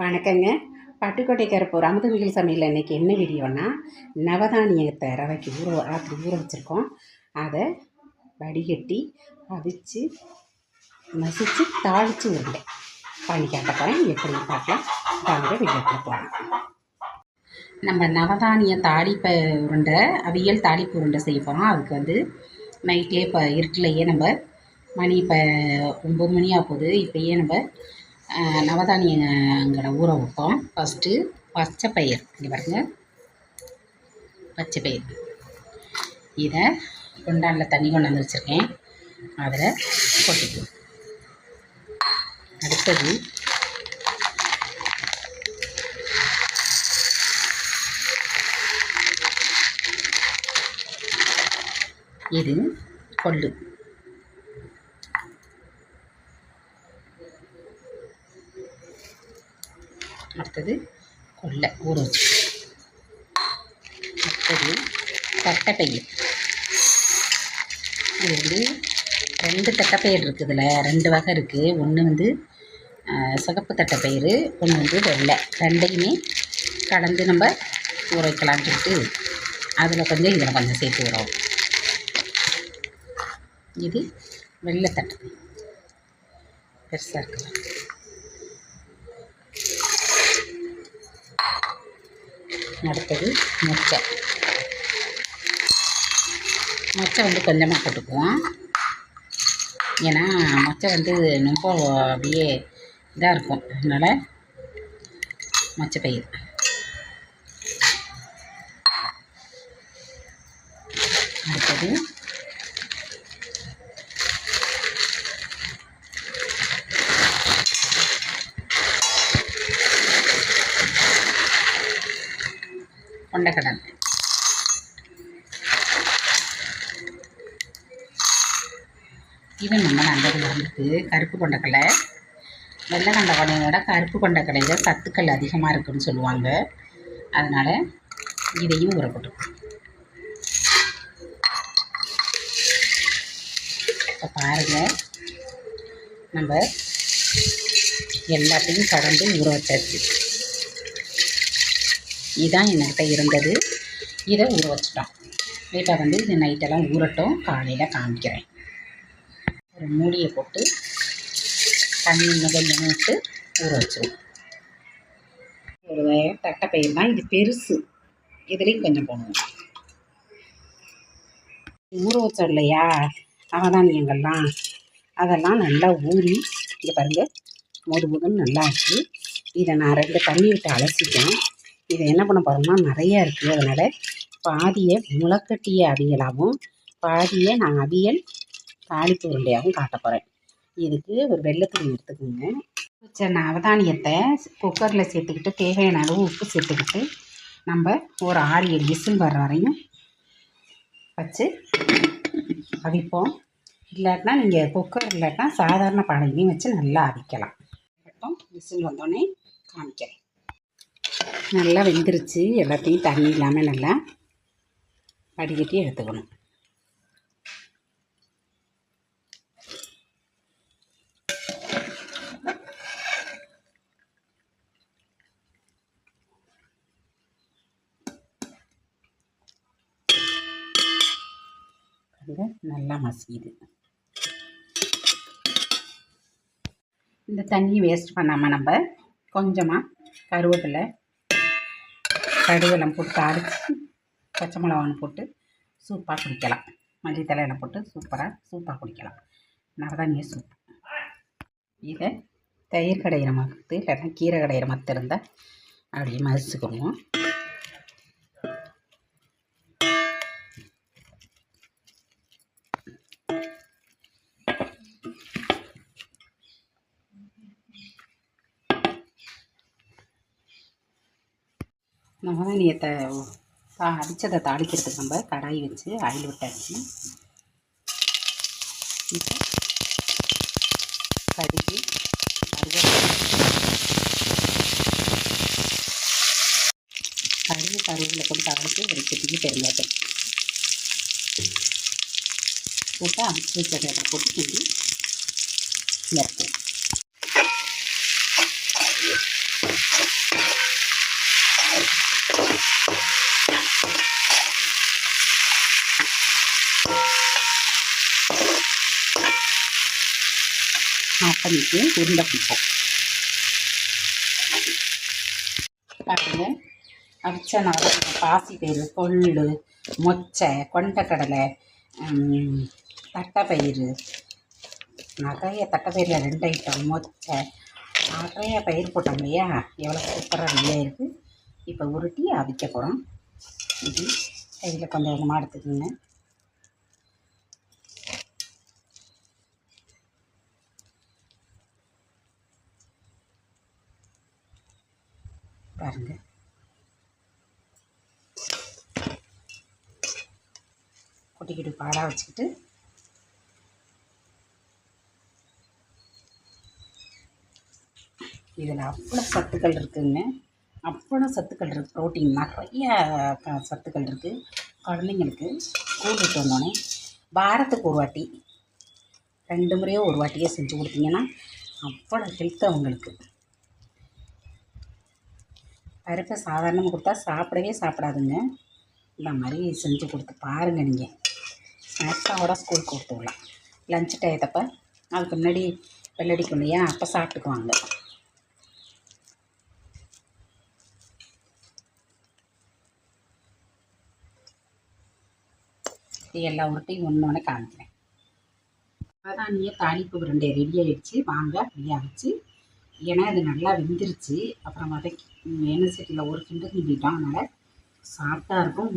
வணக்கங்க. பட்டுக்கோட்டை கருப்பூர் அமுதமிகள் சமையல் இன்னைக்கு என்ன வீடியோனா நவதானியத்தை ரவைக்கு ஊற ஆற்றி ஊற வச்சுருக்கோம். அதை வடிகட்டி அவிச்சு மசித்து தாளித்து உருண்டை பண்ணி கேட்டப்பறேன் போகிறேன் எப்படி பார்க்கலாம். வாங்க வீடியோக்குள்ள போகலாம் நம்ம நவதானிய தாளிப்ப உருண்டை அவியல் தாளிப்பு உருண்டை செய்ய போகிறோம் அதுக்கு வந்து நைட்லேயே இப்போ இருட்டிலேயே நம்ம மணி இப்போ ஒம்பது மணி ஆக போகுது. இப்போயே நம்ம நவதானியங்களை ஊற வைப்போம் ஃபஸ்ட்டு பச்சை பயிர். இங்கே பாருங்கள் பச்சை பயிர். இதை குண்டானில் தண்ணி கொண்டு வந்து வச்சுருக்கேன். அதில் போட்டுக்குவோம் அடுத்தது இது கொள்ளு. அடுத்தது கொல்லை ஊற வச்சு அடுத்தது தட்டைப்பயிர் இது வந்து ரெண்டு தட்டைப்பயிர் இருக்குது இதில். ரெண்டு வகை இருக்குது ஒன்று வந்து சிகப்பு தட்டைப்பயிர் ஒன்று வந்து வெள்ளை. ரெண்டையுமே கலந்து நம்ம ஊற வைக்கலாம்னு சொல்லிட்டு அதில் கொஞ்சம் இதில் கொஞ்சம் சேர்த்து விடுறோம் இது வெள்ளை தட்டை பெருசாக இருக்குது. அடுத்தது மொச்சை மொச்சை வந்து கொஞ்சமாக போட்டுக்குவோம். ஏன்னா மொச்சை வந்து ரொம்ப அப்படியே இதாக இருக்கும். அதனால் மொச்சை பயிர் அடுத்தது கொண்டக்கடலை இது நம்ம நல்லது வந்துருக்கு கருப்பு கொண்டக்கடலை வெள்ளை கொண்டக்கடலையை விட கருப்பு கொண்டக்கடையில் சத்துக்கள் அதிகமாக இருக்குன்னு சொல்லுவாங்க. அதனால் இதையும் ஊறப்பட்டுக்கும் இப்போ பாருங்கள் நம்ம எல்லாத்தையும் கடந்து ஊற வச்சாச்சு. இதுதான் என்கிட்ட இருந்தது. இதை ஊற வச்சிட்டோம். இப்போ வந்து இது நைட்டெல்லாம் ஊறட்டும். காலையில் காமிக்கிறேன். ஒரு மூடியை போட்டு தண்ணி இன்னும் கொஞ்சம் விட்டு ஊற வச்சிடுவோம் ஒரு தட்டைப்பயிர் தான். இது பெருசு. இதுலேயும் கொஞ்சம் போடுவோம் ஊற வச்சோம் இல்லையா? அவதானியங்கள்லாம் அதெல்லாம் நல்லா ஊறி இங்கே பாருங்கள் மொது மொதுன்னு நல்லா இருக்குது இதை நான் ரெண்டு தண்ணி விட்டு அலசிட்டேன். இதை என்ன பண்ண போகிறோம்னா நிறையா இருக்குது அதனால் பாதியை முளைக்கட்டிய அவியலாகவும் பாதியை நான் அவியல் தாளிப்பு உருண்டையாகவும் காட்ட போகிறேன் இதுக்கு ஒரு வெள்ளத்துணி எடுத்துக்கோங்க. வச்ச நவதானியத்தை குக்கரில் சேர்த்துக்கிட்டு தேவையான அளவு உப்பு சேர்த்துக்கிட்டு நம்ம ஒரு ஆறு ஏழு விசில் வர்ற வரையும் வச்சு அவிப்போம். இல்லாட்டினா நீங்கள் குக்கர் இல்லாட்டினா சாதாரண பானையிலையும் வச்சு நல்லா அவிக்கலாம். விசில் வந்தோடனே காமிக்கிறேன். நல்லா வெந்துருச்சு. எல்லாத்தையும் தண்ணி இல்லாமல் நல்லா வடிகட்டி எடுத்துக்கணும். நல்லா மசியுது. இந்த தண்ணியை வேஸ்ட் பண்ணாமல் நம்ம கொஞ்சமாக கருவேப்பிலை கடுவெல்லாம் போட்டு அரைச்சி பச்சை மிளகான்னு போட்டு சூப்பாக குடிக்கலாம். மல்லி மல்லித்தலையில் போட்டு சூப்பராக சூப்பாக குடிக்கலாம். நவதானிய சூப். இதை தயிர் கடையிற மத்து இல்லைன்னா கீரை கடையிற மத்து இருந்தால் அப்படியே மதிச்சுக்குவோம் நவதானியத்தை அடித்ததை தாளிக்கிறதுக்கு நம்ம கடாய் வச்சு ஆயில் விட்டாச்சு. இப்போ கடுகு கடுகு கருவேப்பிலை போட்டு தாளித்து ஒரு செட்டிக்கு பெருங்காயத்தூள் போட்டு அரைச்சி வச்சதை போட்டு கிண்டி இறக்கும் பண்ணிட்டு உருண்டை பிடிப்போம். பாருங்க. அவிச்ச நவதானியம் பாசிப்பயிறு பயிறு கொள்ளு மொச்சை கொண்டக்கடலை தட்டைப்பயிறு நிறைய தட்டைப்பயிரில் ரெண்டு ஐட்டம் மொச்சை நிறைய பயிர் போட்டோம் இல்லையா? எவ்வளோ சூப்பராக ரெடியாக இருக்குது இப்போ உருட்டி அவிக்க போகிறோம் இது கையில் கொஞ்சம் கொஞ்சமாக எடுத்துக்கோங்க. பாருங்க குட்டி குட்டி பாடாக வச்சுக்கிட்டு. இதில் அவ்வளோ சத்துக்கள் இருக்குங்க. அவ்வளோ சத்துக்கள் இருக்குது ப்ரோட்டீன் நிறைய சத்துக்கள் இருக்குது குழந்தைங்களுக்கு ஸ்கூல் விட்டு வந்தோடனே வாரத்துக்கு ஒரு வாட்டி ரெண்டு முறையோ ஒரு வாட்டியோ செஞ்சு கொடுத்தீங்கன்னா அவ்வளோ ஹெல்த் அவங்களுக்கு. பருப்பை சாதாரணமாக கொடுத்தா சாப்பிடவே சாப்பிடாதுங்க. இந்த மாதிரி செஞ்சு கொடுத்து பாருங்கள் நீங்கள் ஸ்நாக்ஸாக ஸ்கூலுக்கு கொடுத்து விடலாம். லஞ்ச் டயத்தப்போ அதுக்கு முன்னாடி வெள்ளடிக்கும் இல்லையா அப்போ சாப்பிட்டுக்குவாங்க. எல்லா உருட்டையும் ஒன்று ஒன்று காமிக்கிறேன். நீங்கள் தாளிப்பு ரெண்டு ரெடி ஆகிடுச்சு வாங்க ரெடியாக வச்சு ஏன்னா இது நல்லா வெந்துருச்சு. அப்புறம் வதக்கி எண்ணெய் சட்டியில் ஒரு கிண்டு கிண்டிட்டோம் அதனால் சாஃப்டாக இருக்கும்.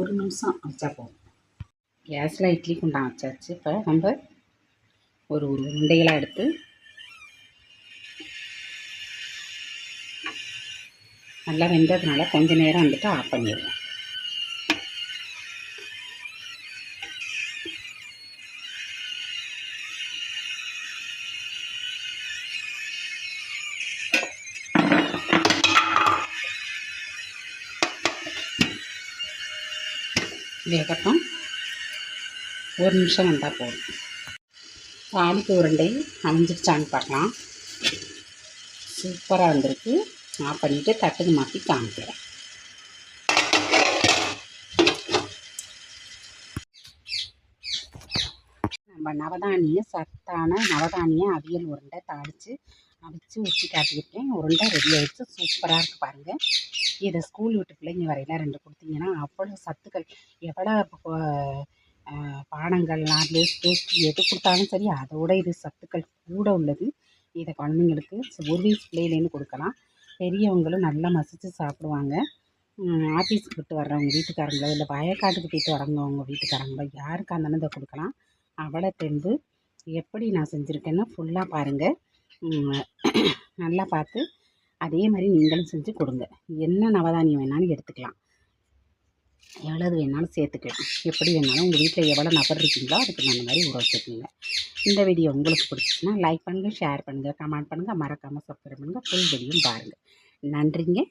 ஒரு நிமிஷம் வச்சா போதும். கேஸில் இட்லி குண்டான் வச்சாச்சு. இப்போ நம்ம ஒரு ஒரு உருண்டைகளாக எடுத்து நல்லா வெந்ததுனால கொஞ்சம் நேரம் வந்துட்டு ஆஃப் பண்ணிடுவோம் வேகட்டும். ஒரு நிமிஷம் வந்தால் போதும். தாளிப்பு உருண்டை அமைஞ்சிருச்சான்னு பார்க்கலாம். சூப்பராக வந்திருக்கு. ஆஃப் பண்ணிவிட்டு தட்டுக்கு மாற்றி காமிக்கிறேன். நம்ம நவதானிய சத்தான நவதானிய அவியல் உருண்டை தாளித்து அவிச்சு ஊற்றி காட்டியிருக்கேன் உருண்டை ரெடி ஆகிடுச்சு சூப்பராக இருக்குது பாருங்கள் இதை ஸ்கூல் விட்டு பிள்ளைங்க வரையில ரெண்டு கொடுத்தீங்கன்னா அவ்வளோ சத்துக்கள். எவ்வளோ இப்போ, பானங்கள் லேஸ் டேஸ்ட் எது கொடுத்தாலும் சரி அதோட இது சத்துக்கள் கூட உள்ளது. இதை குழந்தைங்களுக்கு ஒரு வயசு பிள்ளையிலேருந்து கொடுக்கலாம். பெரியவங்களும் நல்லா மசித்து சாப்பிடுவாங்க. ஆஃபீஸுக்கு ஆஃபீஸ்க்கு விட்டு வர்றவங்க வீட்டுக்காரங்களோ இல்லை வயக்காட்டுக்கு போயிட்டு வரவங்க வீட்டுக்காரங்களோ யாருக்காக இருந்தாலும் இதை கொடுக்கலாம். அவளை தெம்பு எப்படி நான் செஞ்சுருக்கேன்னு ஃபுல்லாக பாருங்கள் நல்லா பார்த்து அதே மாதிரி நீங்களும் செஞ்சு கொடுங்க. என்ன நவதானியம் வேணாலும் எடுத்துக்கலாம். எவ்வளவு வேணாலும் சேர்த்துக்கலாம். எப்படி வேணாலும் உங்கள் வீட்டில் எவ்வளோ நபர் இருக்கீங்களோ அதுக்கு அந்த மாதிரி ஊற வச்சுக்கோங்க. இந்த வீடியோ உங்களுக்கு பிடிச்சிச்சுன்னா லைக் பண்ணுங்கள் ஷேர் பண்ணுங்கள் கமெண்ட் பண்ணுங்கள் மறக்காமல் சப்ஸ்கிரைப் பண்ணுங்கள் ஃபுல் வீடியோ பாருங்கள் நன்றிங்க.